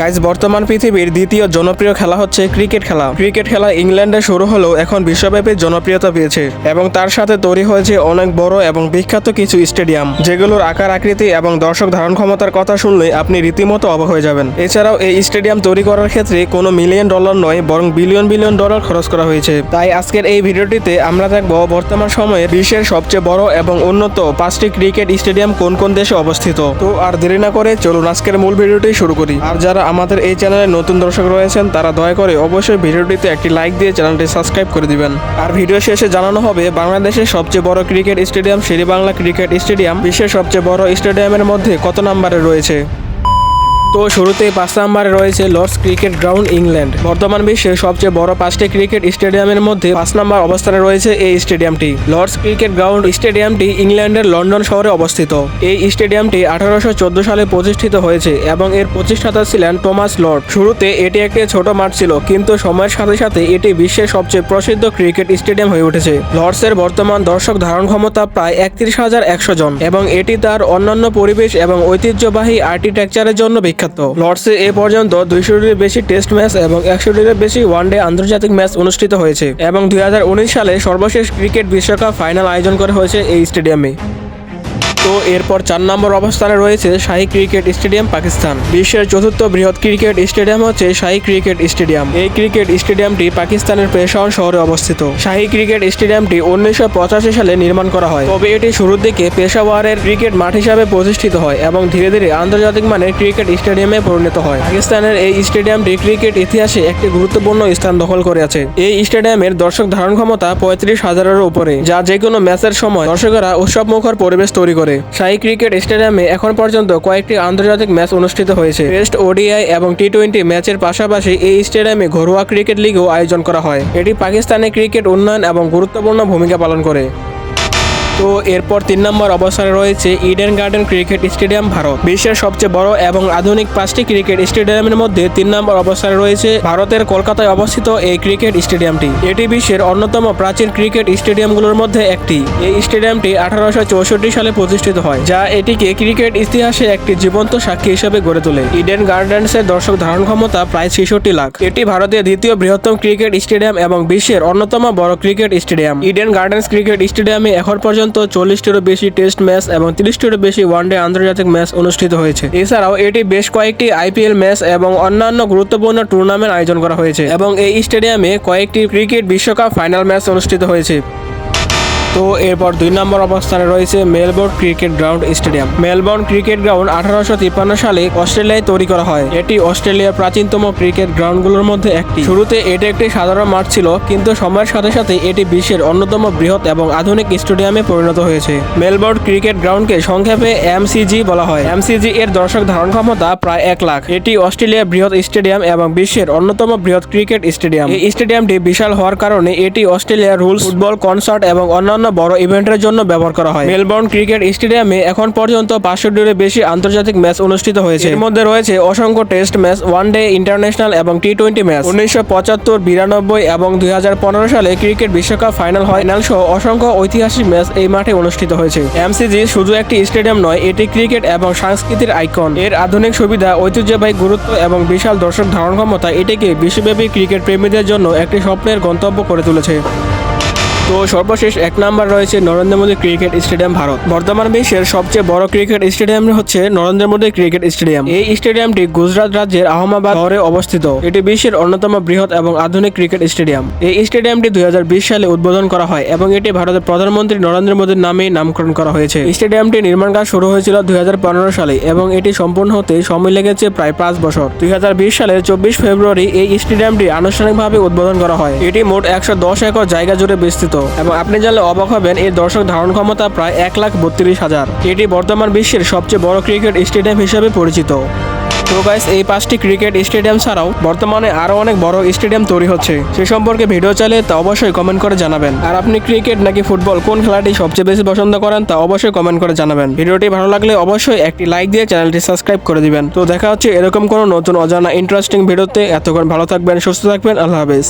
Guys বর্তমান পৃথিবীর দ্বিতীয় জনপ্রিয় খেলা হচ্ছে ক্রিকেট খেলা। ক্রিকেট খেলা ইংল্যান্ডে শুরু হলেও এখন বিশ্বব্যাপী জনপ্রিয়তা পেয়েছে এবং তার সাথে তৈরি হয়েছে অনেক বড় এবং বিখ্যাত কিছু স্টেডিয়াম, যেগুলোর আকার, আকৃতি এবং দর্শক ধারণ ক্ষমতার কথা শুনলে আপনি রীতিমতো অবাক হয়ে যাবেন। এছাড়াও এই স্টেডিয়াম তৈরি করার ক্ষেত্রে কোনো মিলিয়ন ডলার নয়, বরং বিলিয়ন বিলিয়ন ডলার খরচ করা হয়েছে। তাই আজকের এই ভিডিওটিতে আমরা দেখব বর্তমান সময়ে বিশ্বের সবচেয়ে বড় এবং উন্নত পাঁচটি ক্রিকেট স্টেডিয়াম কোন কোন দেশে অবস্থিত। তো আর দেরি না করে চলুন আজকের মূল ভিডিওটি শুরু করি। আর যারা আমাদের এই চ্যানেলে নতুন দর্শক রয়েছেন, তারা দয়া করে অবশ্যই ভিডিওটিতে একটি লাইক দিয়ে চ্যানেলটি সাবস্ক্রাইব করে দিবেন। আর ভিডিও শেষে জানানো হবে, বাংলাদেশের সবচেয়ে বড় cricket stadium Sher-e-Bangla cricket stadium, বিশ্বের সবচেয়ে বড় স্টেডিয়ামের মধ্যে কত নাম্বারে রয়েছে? তো শুরুতেই পাঁচ নম্বরে রয়েছে লর্ডস ক্রিকেট গ্রাউন্ড ইংল্যান্ড। বর্তমান বিশ্বের সবচেয়ে বড় পাঁচটি ক্রিকেট স্টেডিয়ামের মধ্যে পাঁচ নম্বর অবস্থানে রয়েছে এই স্টেডিয়ামটি। লর্ডস ক্রিকেট গ্রাউন্ড স্টেডিয়ামটি ইংল্যান্ডের লন্ডন শহরে অবস্থিত। এই স্টেডিয়ামটি আঠারোশো চোদ্দ সালে প্রতিষ্ঠিত হয়েছে এবং এর প্রতিষ্ঠাতা ছিলেন টমাস লর্ড। শুরুতে এটি একটি ছোট মাঠ ছিল, কিন্তু সময়ের সাথে সাথে এটি বিশ্বের সবচেয়ে প্রসিদ্ধ ক্রিকেট স্টেডিয়াম হয়ে উঠেছে। লর্ডসের বর্তমান দর্শক ধারণ ক্ষমতা প্রায় একত্রিশ হাজার একশো জন এবং এটি তার অন্যান্য পরিবেশ এবং ঐতিহ্যবাহী আর্কিটেকচারের জন্য বিখ্যাত। লর্ডসে এ পর্যন্ত দুইশোটির বেশি টেস্ট ম্যাচ এবং একশোটির বেশি ওয়ানডে আন্তর্জাতিক ম্যাচ অনুষ্ঠিত হয়েছে এবং দুই হাজার উনিশ সালে সর্বশেষ ক্রিকেট বিশ্বকাপ ফাইনাল আয়োজন করা হয়েছে এই স্টেডিয়ামে। তো এরপর চার নম্বর অবস্থানে রয়েছে শাহী ক্রিকেট স্টেডিয়াম পাকিস্তান। বিশ্বের চতুর্থ বৃহৎ ক্রিকেট স্টেডিয়াম হচ্ছে শাহী ক্রিকেট স্টেডিয়াম। এই ক্রিকেট স্টেডিয়ামটি পাকিস্তানের পেশাওয়ার শহরে অবস্থিত। শাহী ক্রিকেট স্টেডিয়ামটি উনিশশো পঁচাশি সালে নির্মাণ করা হয়। তবে এটি শুরুর দিকে পেশাওয়ারের ক্রিকেট মাঠ হিসাবে প্রতিষ্ঠিত হয় এবং ধীরে ধীরে আন্তর্জাতিক মানের ক্রিকেট স্টেডিয়ামে পরিণত হয়। পাকিস্তানের এই স্টেডিয়ামটি ক্রিকেট ইতিহাসে একটি গুরুত্বপূর্ণ স্থান দখল করে আছে। এই স্টেডিয়ামের দর্শক ধারণ ক্ষমতা পঁয়ত্রিশ হাজারের উপরে, যা যে কোনো ম্যাচের সময় দর্শকেরা উৎসব মুখর পরিবেশ তৈরি করে। শাহী ক্রিকেট স্টেডিয়ামে এখন পর্যন্ত কয়েকটি আন্তর্জাতিক ম্যাচ অনুষ্ঠিত হয়েছে। টেস্ট, ওডিআই এবং টি টোয়েন্টি ম্যাচের পাশাপাশি এই স্টেডিয়ামে ঘরোয়া ক্রিকেট লিগও আয়োজন করা হয়। এটি পাকিস্তানে ক্রিকেট উন্নয়ন এবং গুরুত্বপূর্ণ ভূমিকা পালন করে। তো এরপর তিন নম্বর অবস্থানে রয়েছে Eden Garden cricket stadium Bharat. বিশ্বের সবচেয়ে বড় এবং আধুনিক পাঁচটি ক্রিকেট স্টেডিয়ামের মধ্যে তিন নম্বর অবস্থানে রয়েছে ভারতের কলকাতায় অবস্থিত এই ক্রিকেট স্টেডিয়ামটি। এটি বিশ্বের অন্যতম প্রাচীন ক্রিকেট স্টেডিয়ামগুলোর মধ্যে একটি। এই স্টেডিয়ামটি আঠারোশো চৌষট্টি সালে প্রতিষ্ঠিত হয়, যা এটিকে ক্রিকেট ইতিহাসে একটি জীবন্ত সাক্ষী হিসেবে গড়ে তোলে। ইডেন গার্ডেন্সের দর্শক ধারণ ক্ষমতা প্রায় ছেষট্টি লাখ। এটি ভারতের দ্বিতীয় বৃহত্তম ক্রিকেট স্টেডিয়াম এবং বিশ্বের অন্যতম বড় cricket stadium. Eden Gardens cricket স্টেডিয়ামে এখন পর্যন্ত চল্লিশটিরও বেশি টেস্ট ম্যাচ এবং তিরিশটিরও বেশি ওয়ানডে আন্তর্জাতিক ম্যাচ অনুষ্ঠিত হয়েছে। এছাড়াও এটি বেশ কয়েকটি আইপিএল ম্যাচ এবং অন্যান্য গুরুত্বপূর্ণ টুর্নামেন্ট আয়োজন করা হয়েছে এবং এই স্টেডিয়ামে কয়েকটি ক্রিকেট বিশ্বকাপ ফাইনাল ম্যাচ অনুষ্ঠিত হয়েছে। তো এরপর দুই নম্বর অবস্থানে রয়েছে Melbourne Cricket Ground stadium. Melbourne Cricket Ground আঠারোশো তিপ্পান্ন সালে অস্ট্রেলিয়ায় তৈরি করা হয়। এটি অস্ট্রেলিয়ার প্রাচীনতম ক্রিকেট গ্রাউন্ডগুলোর মধ্যে একটি। শুরুতে এটি একটি সাধারণ মাঠ ছিল, কিন্তু সময়ের সাথে সাথে এটি বিশ্বের অন্যতম বৃহৎ এবং আধুনিক স্টেডিয়ামে পরিণত হয়েছে। মেলবোর্ন ক্রিকেট গ্রাউন্ডকে সংক্ষেপে এমসিজি বলা হয়। এমসিজি এর দর্শক ধারণ ক্ষমতা প্রায় এক লাখ। এটি অস্ট্রেলিয়ার বৃহৎ স্টেডিয়াম এবং বিশ্বের অন্যতম বৃহৎ ক্রিকেট স্টেডিয়াম। এই স্টেডিয়ামটি বিশাল হওয়ার কারণে এটি অস্ট্রেলিয়ার রুলস, ফুটবল কনসার্ট এবং অন্যান্য বড় ইভেন্টের জন্য ব্যবহার করা হয়। মেলবোর্ন ক্রিকেট স্টেডিয়ামে এখন পর্যন্ত পাঁচশোটিরও বেশি আন্তর্জাতিক ম্যাচ অনুষ্ঠিত হয়েছে। এর মধ্যে রয়েছে অসংখ্য test match one day international এবং টি টোয়েন্টি ম্যাচ। উনিশশো পঁচাত্তর বিরানব্বই এবং দুই হাজার পনেরো সালে ক্রিকেট বিশ্বকাপ ফাইনাল হয়। ফাইনাল সহ অসংখ্য ঐতিহাসিক ম্যাচ এই মাঠে অনুষ্ঠিত হয়েছে। এমসিজি শুধু একটি স্টেডিয়াম নয় এটি ক্রিকেট এবং সংস্কৃতির আইকন। এর আধুনিক সুবিধা ঐতিহ্যবাহী গুরুত্ব এবং বিশাল দর্শক ধারণ ক্ষমতা এটিকে বিশ্বব্যাপী ক্রিকেট প্রেমীদের জন্য একটি স্বপ্নের গন্তব্য করে তুলেছে। তো সর্বশেষ এক নাম্বার রয়েছে নরেন্দ্র মোদী ক্রিকেট স্টেডিয়াম ভারত। বর্তমান বিশ্বের সবচেয়ে বড় ক্রিকেট স্টেডিয়াম হচ্ছে নরেন্দ্র মোদী ক্রিকেট স্টেডিয়াম। এই স্টেডিয়ামটি গুজরাট রাজ্যের আহমেদাবাদ শহরে অবস্থিত। এটি বিশ্বের অন্যতম বৃহৎ এবং আধুনিক ক্রিকেট স্টেডিয়াম। এই স্টেডিয়ামটি দুই হাজার বিশ সালে উদ্বোধন করা হয় এবং এটি ভারতের প্রধানমন্ত্রী নরেন্দ্র মোদীর নামে নামকরণ করা হয়েছে। স্টেডিয়ামটি নির্মাণ কাজ শুরু হয়েছিল দুই হাজার পনেরো সালে এবং এটি সম্পূর্ণ হতে সময় লেগেছে প্রায় পাঁচ বছর। দুই সালের চব্বিশ ফেব্রুয়ারি এই স্টেডিয়ামটি আনুষ্ঠানিকভাবে উদ্বোধন করা হয়। এটি মোট একশো দশ একর জায়গা জুড়ে বিস্তৃত। এবং আপনি জানলে অবাক হবেন, এর দর্শক ধারণ ক্ষমতা প্রায় এক লাখ বত্রিশ হাজার। এটি বর্তমান বিশ্বের সবচেয়ে বড় ক্রিকেট স্টেডিয়াম হিসেবে পরিচিত। তো গাইস এই পাঁচটি ক্রিকেট স্টেডিয়াম ছাড়াও বর্তমানে আরও অনেক বড় স্টেডিয়াম তৈরি হচ্ছে। সে সম্পর্কে ভিডিও চাইলে তা অবশ্যই কমেন্ট করে জানাবেন। আর আপনি ক্রিকেট নাকি ফুটবল, কোন খেলাটি সবচেয়ে বেশি পছন্দ করেন তা অবশ্যই কমেন্ট করে জানাবেন। ভিডিওটি ভালো লাগলে অবশ্যই একটি লাইক দিয়ে চ্যানেলটি সাবস্ক্রাইব করে দিবেন। তো দেখা হচ্ছে এরকম কোনো নতুন অজানা ইন্টারেস্টিং ভিডিওতে এতক্ষণ ভালো থাকবেন, সুস্থ থাকবেন, আল্লাহ হাফেজ।